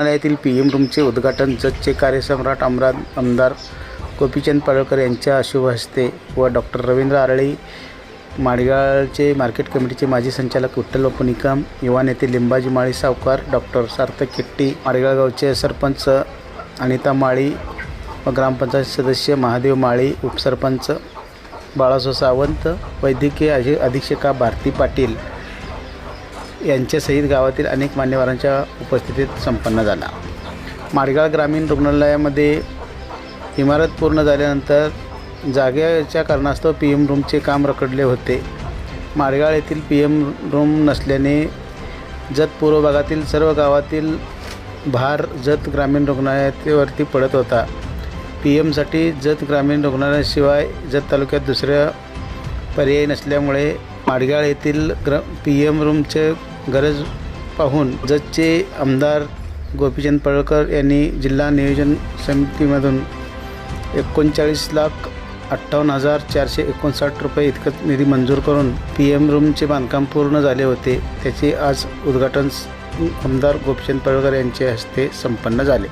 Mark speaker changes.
Speaker 1: रुग्णालयातील P M रूमचे उद्घाटन जजचे कार्यसम्राट आमरा आमदार गोपीचंद पडळकर यांच्या अशुभ हस्ते व डॉक्टर रवींद्र आरळी माडगाळचे मार्केट कमिटीचे माजी संचालक विठ्ठल बापू निकम युवा नेते लिंबाजी माळी सावकार डॉक्टर सार्थक किट्टी माडगाळगावचे सरपंच अनिता माळी व ग्रामपंचायत सदस्य महादेव माळी उपसरपंच बाळासाहेब सावंत वैद्यकीय अधि अधीक्षका भारती पाटील. यांच्यासहित गावातील अनेक मान्यवरांच्या उपस्थितीत संपन्न झाला. माडगाळ ग्रामीण रुग्णालयामध्ये इमारत पूर्ण झाल्यानंतर जागेच्या कारणास्तव पी एम रूमचे काम रखडले होते. माडगाळ येथील पी एम रूम नसल्याने जत पूर्व भागातील सर्व गावातील भार जत ग्रामीण रुग्णालयावरती पडत होता. पी एमसाठी जत ग्रामीण रुग्णालयाशिवाय जत तालुक्यात दुसऱ्या पर्याय नसल्यामुळे माडगाळ येथील ग्र पी एम रूमचे गरज पाहून जतचे आमदार गोपीचंद पडळकर यांनी जिल्हा नियोजन समितीमधून एकोणचाळीस लाख अठ्ठावन्न हजार चारशे एकोणसाठ रुपये इतकं निधी मंजूर करून पी एम रूमचे बांधकाम पूर्ण झाले होते. त्याचे आज उद्घाटन आमदार गोपीचंद पडळकर यांच्या हस्ते संपन्न झाले.